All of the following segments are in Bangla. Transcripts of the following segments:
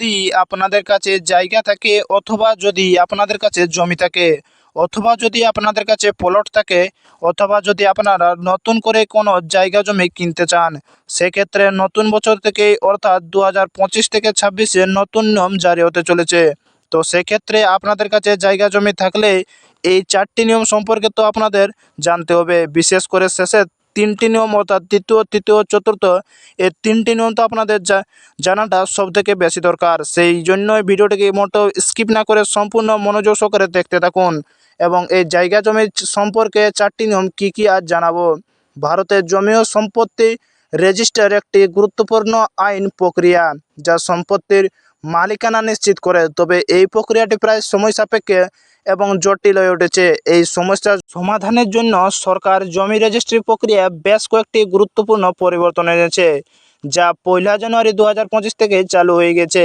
যদি আপনাদের কাছে জায়গা থাকে অথবা যদি আপনাদের কাছে জমি থাকে, অথবা যদি আপনাদের কাছে প্লট থাকে, অথবা যদি আপনারা নতুন করে কোনো জায়গা জমি কিনতে চান, সেক্ষেত্রে নতুন বছর থেকে অর্থাৎ দু হাজার পঁচিশ থেকে ছাব্বিশে নতুন নিয়ম জারি হতে চলেছে। তো সেক্ষেত্রে আপনাদের কাছে জায়গা জমি থাকলে এই চারটি নিয়ম সম্পর্কে তো আপনাদের জানতে হবে। বিশেষ করে শেষে তিনটি নিয়ম অর্থাৎ তৃতীয় তৃতীয়, চতুর্থ এই তিনটি নিয়ম তো আপনাদের জানাটা সব থেকে বেশি দরকার। সেই জন্যই ভিডিওটিকে মোটো স্কিপ না করে সম্পূর্ণ মনোযোগ সহকারে দেখতে থাকুন এবং এই জায়গা জমি সম্পর্কে চারটি নিয়ম কী কী আজ জানাব। ভারতের জমি ও সম্পত্তি রেজিস্টার একটি গুরুত্বপূর্ণ আইন প্রক্রিয়া, যা সম্পত্তির মালিকানা নিশ্চিত করে, তবে এই প্রক্রিয়াটি প্রায় সময় সাপেক্ষে এবং জটিল হয়ে উঠেছে। এই সমস্যার সমাধানের জন্য সরকার জমি রেজিস্ট্রি প্রক্রিয়া বেশ কয়েকটি গুরুত্বপূর্ণ পরিবর্তন এনেছে, যা পয়লা জানুয়ারি দু হাজার পঁচিশ থেকে চালু হয়ে গেছে।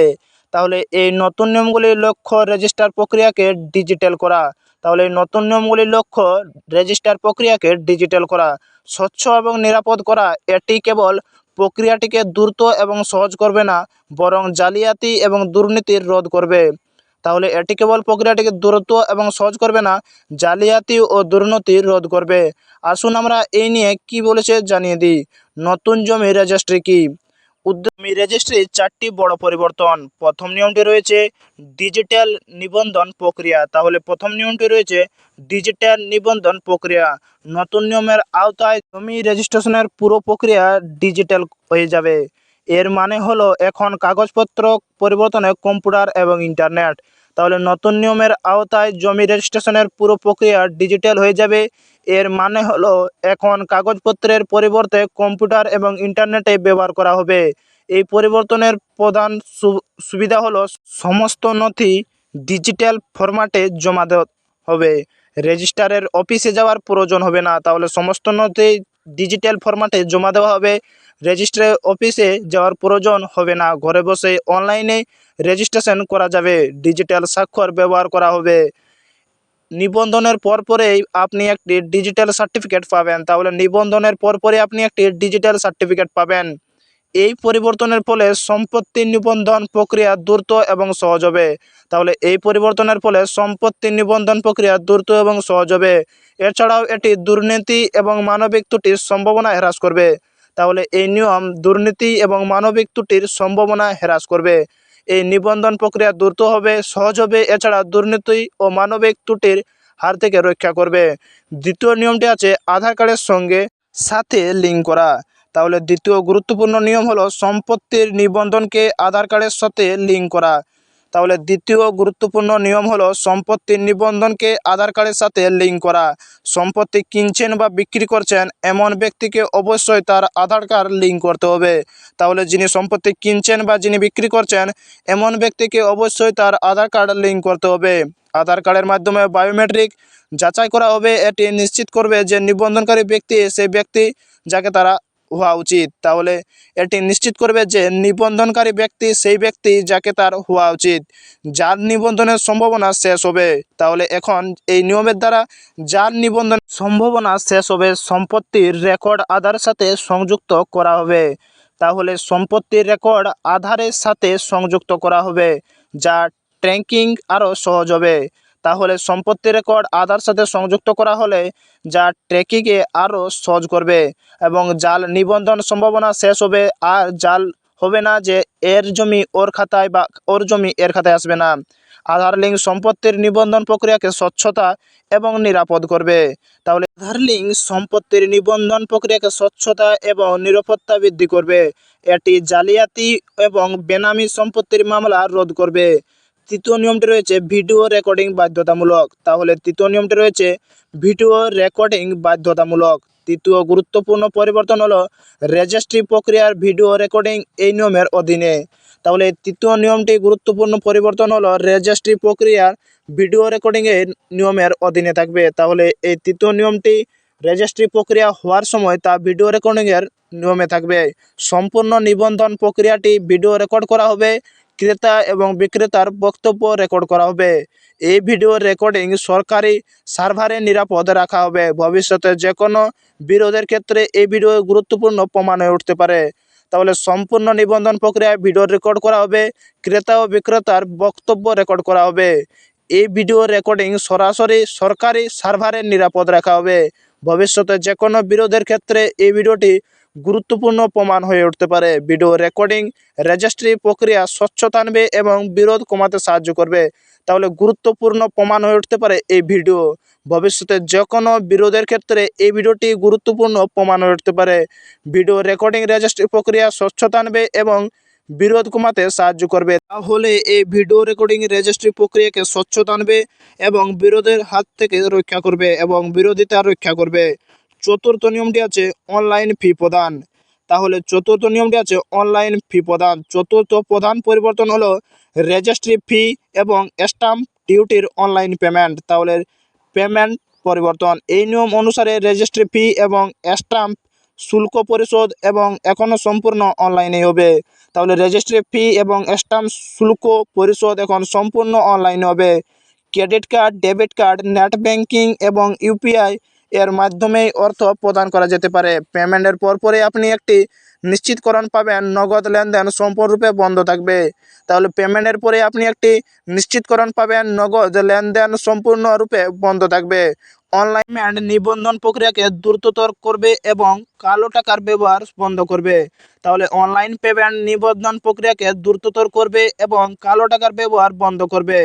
তাহলে এই নতুন নিয়মগুলির লক্ষ্য রেজিস্টার প্রক্রিয়াকে ডিজিটাল করা, তাহলে এই নতুন নিয়মগুলির লক্ষ্য রেজিস্টার প্রক্রিয়াকে ডিজিটাল করা, স্বচ্ছ এবং নিরাপদ করা, এটি কেবল প্রক্রিয়াটিকে দ্রুত এবং সহজ করবে না, বরং জালিয়াতি এবং দুর্নীতির রোধ করবে। তাহলে এটি কেবল প্রক্রিয়াটিকে দ্রুত এবং সহজ করবে না, জালিয়াতি ও দুর্নীতি রোধ করবে। আসুন আমরা এই নিয়ে কি বলেছে জানিয়ে দিই। নতুন জমি রেজিস্ট্রি কি? উদ্যমী রেজিস্ট্রির চারটি বড় পরিবর্তন। প্রথম নিয়মটি রয়েছে ডিজিটাল নিবন্ধন প্রক্রিয়া। তাহলে প্রথম নিয়মটি রয়েছে ডিজিটাল নিবন্ধন প্রক্রিয়া। নতুন নিয়মের আওতায় জমি রেজিস্ট্রেশনের পুরো প্রক্রিয়া ডিজিটাল হয়ে যাবে। এর মানে হলো এখন কাগজপত্র পরিবর্তনে কম্পিউটার এবং ইন্টারনেট। তাহলে নতুন নিয়মের আওতায় জমি রেজিস্ট্রেশনের পুরো প্রক্রিয়া ডিজিটাল হয়ে যাবে। এর মানে হলো এখন কাগজপত্রের পরিবর্তে কম্পিউটার এবং ইন্টারনেটে ব্যবহার করা হবে। এই পরিবর্তনের প্রধান সুবিধা হলো সমস্ত নথি ডিজিটাল ফরম্যাটে জমা দেওয়া হবে। রেজিস্ট্রারের অফিসে যাওয়ার প্রয়োজন হবে না, তাহলে সমস্ত নথি ডিজিটাল ফরম্যাটে জমা দেওয়া হবে। রেজিস্ট্রার অফিসে যাওয়ার প্রয়োজন হবে না। ঘরে বসে অনলাইনে রেজিস্ট্রেশন করা যাবে। ডিজিটাল স্বাক্ষর ব্যবহার করা হবে। নিবন্ধনের পরপরেই আপনি একটি ডিজিটাল সার্টিফিকেট পাবেন। তাহলে নিবন্ধনের পরপরই আপনি একটি ডিজিটাল সার্টিফিকেট পাবেন। এই পরিবর্তনের ফলে সম্পত্তি নিবন্ধন প্রক্রিয়া দ্রুত এবং সহজ হবে। তাহলে এই পরিবর্তনের ফলে সম্পত্তি নিবন্ধন প্রক্রিয়া দ্রুত এবং সহজ হবে। এছাড়াও এটি দুর্নীতি এবং মানবিক ত্রুটির সম্ভাবনা হ্রাস করবে। তাহলে এই নিয়ম দুর্নীতি এবং মানবিক ত্রুটির সম্ভাবনা হ্রাস করবে। এই নিবন্ধন প্রক্রিয়া দ্রুত হবে, সহজ হবে, এছাড়া দুর্নীতি ও মানবিক ত্রুটির হার থেকে রক্ষা করবে। দ্বিতীয় নিয়মটি আছে আধার কার্ডের সঙ্গে সাথে লিঙ্ক করা। তাহলে দ্বিতীয় গুরুত্বপূর্ণ নিয়ম হলো সম্পত্তির নিবন্ধনকে আধার কার্ডের সাথে লিঙ্ক করা। তাহলে দ্বিতীয় গুরুত্বপূর্ণ নিয়ম হলো সম্পত্তির নিবন্ধনকে আধার কার্ডের সাথে লিঙ্ক করা। সম্পত্তি কিনছেন বা বিক্রি করছেন এমন ব্যক্তিকে অবশ্যই তার আধার কার্ড লিঙ্ক করতে হবে। তাহলে যিনি সম্পত্তি কিনছেন বা যিনি বিক্রি করছেন এমন ব্যক্তিকে অবশ্যই তার আধার কার্ড লিঙ্ক করতে হবে। আধার কার্ডের মাধ্যমে বায়োমেট্রিক যাচাই করা হবে। এটি নিশ্চিত করবে যে নিবন্ধনকারী ব্যক্তি সেই ব্যক্তি যাকে তারা হওয়া উচিত। তাহলে এটি নিশ্চিত করবে যে নিবন্ধনকারী ব্যক্তি সেই ব্যক্তি যাকে তার হওয়া উচিত। যার নিবন্ধনের সম্ভাবনা শেষ হবে। তাহলে এখন এই নিয়মের দ্বারা যার নিবন্ধন সম্ভাবনা শেষ হবে সম্পত্তির রেকর্ড আধারের সাথে সংযুক্ত করা হবে। তাহলে সম্পত্তির রেকর্ড আধারের সাথে সংযুক্ত করা হবে। যা ট্র্যাঙ্কিং আরও সহজ হবে। তাহলে সম্পত্তি রেকর্ড আধার সাথে সংযুক্ত করা হলে যা ট্রেকিংয়ে আরও সহজ করবে এবং জাল নিবন্ধন সম্ভাবনা শেষ হবে আর জাল হবে না যে এর জমি ওর খাতায় বা ওর জমি এর খাতায় আসবে না। আধার লিঙ্ক সম্পত্তির নিবন্ধন প্রক্রিয়াকে স্বচ্ছতা এবং নিরাপদ করবে। তাহলে আধার লিঙ্ক সম্পত্তির নিবন্ধন প্রক্রিয়াকে স্বচ্ছতা এবং নিরাপত্তা বৃদ্ধি করবে। এটি জালিয়াতি এবং বেনামি সম্পত্তির মামলা রোধ করবে। তৃতীয় নিয়মটি রয়েছে ভিডিও রেকর্ডিং বাধ্যতামূলক। তাহলে তৃতীয় নিয়মটি রয়েছে ভিডিও রেকর্ডিং বাধ্যতামূলক। তৃতীয় গুরুত্বপূর্ণ পরিবর্তন হলো রেজিস্ট্রি প্রক্রিয়ার ভিডিও রেকর্ডিং এই নিয়মের অধীনে। তাহলে তৃতীয় নিয়মটি গুরুত্বপূর্ণ পরিবর্তন হলো রেজিস্ট্রি প্রক্রিয়ার ভিডিও রেকর্ডিং এর নিয়মের অধীনে থাকবে। তাহলে এই তৃতীয় নিয়মটি রেজিস্ট্রি প্রক্রিয়া হওয়ার সময় তা ভিডিও রেকর্ডিংয়ের নিয়মে থাকবে। সম্পূর্ণ নিবন্ধন প্রক্রিয়াটি ভিডিও রেকর্ড করা হবে। ক্রেতা এবং বিক্রেতার বক্তব্য রেকর্ড করা হবে। এই ভিডিও রেকর্ডিং সরকারি সার্ভারে নিরাপদ রাখা হবে। ভবিষ্যতে যে কোনো বিরোধের ক্ষেত্রে এই ভিডিও গুরুত্বপূর্ণ প্রমাণ হয়ে উঠতে পারে। তাহলে সম্পূর্ণ নিবন্ধন প্রক্রিয়ায় ভিডিও রেকর্ড করা হবে, ক্রেতা ও বিক্রেতার বক্তব্য রেকর্ড করা হবে। এই ভিডিও রেকর্ডিং সরাসরি সরকারি সার্ভারে নিরাপদ রাখা হবে। ভবিষ্যতে যে কোনো বিরোধের ক্ষেত্রে এই ভিডিওটি গুরুত্বপূর্ণ প্রমাণ হয়ে উঠতে পারে। ভিডিও রেকর্ডিং রেজিস্ট্রি প্রক্রিয়া স্বচ্ছতা আনবে এবং বিরোধ কমাতে সাহায্য করবে। তাহলে গুরুত্বপূর্ণ প্রমাণ হয়ে উঠতে পারে এই ভিডিও। ভবিষ্যতে যে কোনো বিরোধের ক্ষেত্রে এই ভিডিওটি গুরুত্বপূর্ণ প্রমাণ হয়ে উঠতে পারে। ভিডিও রেকর্ডিং রেজিস্ট্রি প্রক্রিয়া স্বচ্ছতা আনবে এবং বিরোধ কমাতে সাহায্য করবে। তাহলে এই ভিডিও রেকর্ডিং রেজিস্ট্রি প্রক্রিয়াকে স্বচ্ছতা আনবে এবং বিরোধের হাত থেকে রক্ষা করবে এবং বিরোধিতা রক্ষা করবে। চতুর্থ নিয়মটি আছে অনলাইন ফি প্রদান। তাহলে চতুর্থ নিয়মটি আছে অনলাইন ফি প্রদান। চতুর্থ প্রধান পরিবর্তন হলো রেজিস্ট্রি ফি এবং স্টাম্প ডিউটির অনলাইন পেমেন্ট। তাহলে পেমেন্ট পরিবর্তন। এই নিয়ম অনুসারে রেজিস্ট্রি ফি এবং স্টাম্প শুল্ক পরিশোধ এবং এখনও সম্পূর্ণ অনলাইনে হবে। তাহলে রেজিস্ট্রি ফি এবং স্টাম্প শুল্ক পরিশোধ এখন সম্পূর্ণ অনলাইনে হবে। Credit card, debit card, net banking এবং ইউপিআই এর মাধ্যমেই অর্থ প্রদান করা যেতে পারে। পেমেন্টের পরপরই আপনি একটি নিশ্চিতকরণ পাবেন, নগদ লেনদেন সম্পূর্ণরূপে বন্ধ থাকবে। তাহলে পেমেন্টের পরে আপনি একটি নিশ্চিতকরণ পাবেন, নগদ লেনদেন সম্পূর্ণরূপে বন্ধ থাকবে। অনলাইন পেমেন্ট নিবন্ধন প্রক্রিয়াকে দ্রুততর করবে এবং কালো টাকার ব্যবহার বন্ধ করবে। তাহলে অনলাইন পেমেন্ট নিবন্ধন প্রক্রিয়াকে দ্রুততর করবে এবং কালো টাকার ব্যবহার বন্ধ করবে।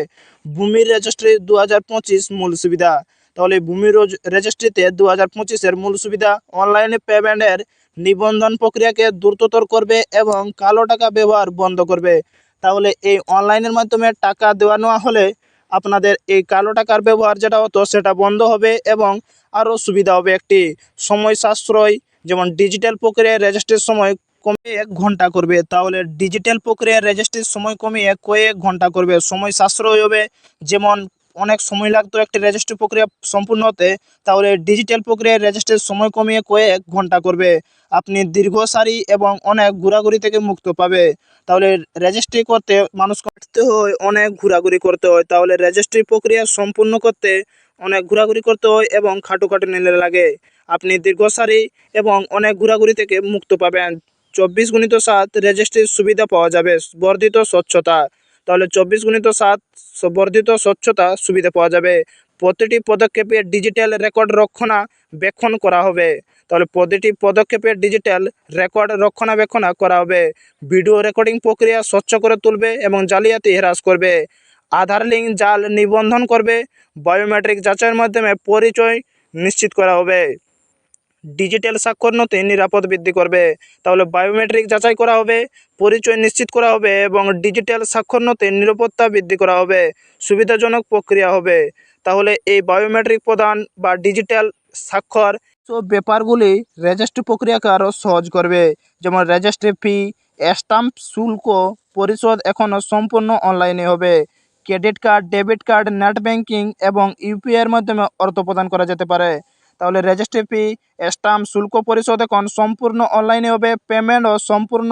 ভূমির রেজিস্ট্রি দু হাজার পঁচিশ মূল সুবিধা। তাহলে ভূমি রোজ- রেজিস্ট্রিতে দু হাজার পঁচিশের মূল সুবিধা অনলাইনে পেমেন্টের নিবন্ধন প্রক্রিয়াকে দ্রুততর করবে এবং কালো টাকা ব্যবহার বন্ধ করবে। তাহলে এই অনলাইনের মাধ্যমে টাকা দেওয়া নেওয়া হলে আপনাদের এই কালো টাকার ব্যবহার যেটা হতো সেটা বন্ধ হবে এবং আরও সুবিধা হবে একটি। সময় সাশ্রয়, যেমন ডিজিটাল প্রক্রিয়ায় রেজিস্ট্রির সময় কমে এক ঘণ্টা করবে, তাহলে ডিজিটাল প্রক্রিয়ায় রেজিস্ট্রির সময় কমিয়ে কয়েক ঘণ্টা করবে। সময় সাশ্রয় হবে, যেমন অনেক সময় লাগতো একটি রেজিস্ট্রি প্রক্রিয়া সম্পূর্ণ হতে, তাহলে ডিজিটাল প্রক্রিয়ায় রেজিস্ট্রির সময় কমিয়ে কয়েক ঘণ্টা করবে। আপনি দীর্ঘ সারি এবং অনেক ঘোরাঘুরি থেকে মুক্ত পাবে। তাহলে রেজিস্ট্রি করতে মানুষ কাটতে হয়, অনেক ঘোরাঘুরি করতে হয়। তাহলে রেজিস্ট্রি প্রক্রিয়া সম্পূর্ণ করতে অনেক ঘোরাঘুরি করতে হয় এবং খাটোখাটো নিলে লাগে। আপনি দীর্ঘ সারি এবং অনেক ঘোরাঘুরি থেকে মুক্ত পাবেন। চব্বিশ গুণিত সাত রেজিস্ট্রির সুবিধা পাওয়া যাবে। বর্ধিত স্বচ্ছতা। তাহলে চব্বিশ গুণিত সাত বর্ধিত স্বচ্ছতা সুবিধা পাওয়া যাবে। প্রতিটি পদক্ষেপে ডিজিটাল রেকর্ড রক্ষণাবেক্ষণ করা হবে। তাহলে প্রতিটি পদক্ষেপে ডিজিটাল রেকর্ড রক্ষণাবেক্ষণ করা হবে। ভিডিও রেকর্ডিং প্রক্রিয়া স্বচ্ছ করে তুলবে এবং জালিয়াতি হ্রাস করবে। আধার লিঙ্ক জাল নিবন্ধন করবে। বায়োমেট্রিক যাচাইয়ের মাধ্যমে পরিচয় নিশ্চিত করা হবে। ডিজিটাল স্বাক্ষর নথি নিরাপদ বৃদ্ধি করবে। তাহলে বায়োমেট্রিক যাচাই করা হবে, পরিচয় নিশ্চিত করা হবে এবং ডিজিটাল স্বাক্ষর নথি নিরাপত্তা বৃদ্ধি করা হবে, সুবিধাজনক প্রক্রিয়া হবে। তাহলে এই বায়োমেট্রিক প্রদান বা ডিজিটাল স্বাক্ষর সব ব্যাপারগুলি রেজিস্ট্রি প্রক্রিয়াকে আরও সহজ করবে। যেমন রেজিস্ট্রি ফি, স্টাম্প শুল্ক, পরিশোধ এখনও সম্পূর্ণ অনলাইনে হবে। Credit card, debit card, net banking এবং ইউপিআইয়ের মাধ্যমে অর্থ প্রদান করা যেতে পারে। তাহলে রেজিস্ট্রি ফি স্টাম্প শুল্ক পরিশোধ এখন সম্পূর্ণ অনলাইনে হবে পেমেন্টও সম্পূর্ণ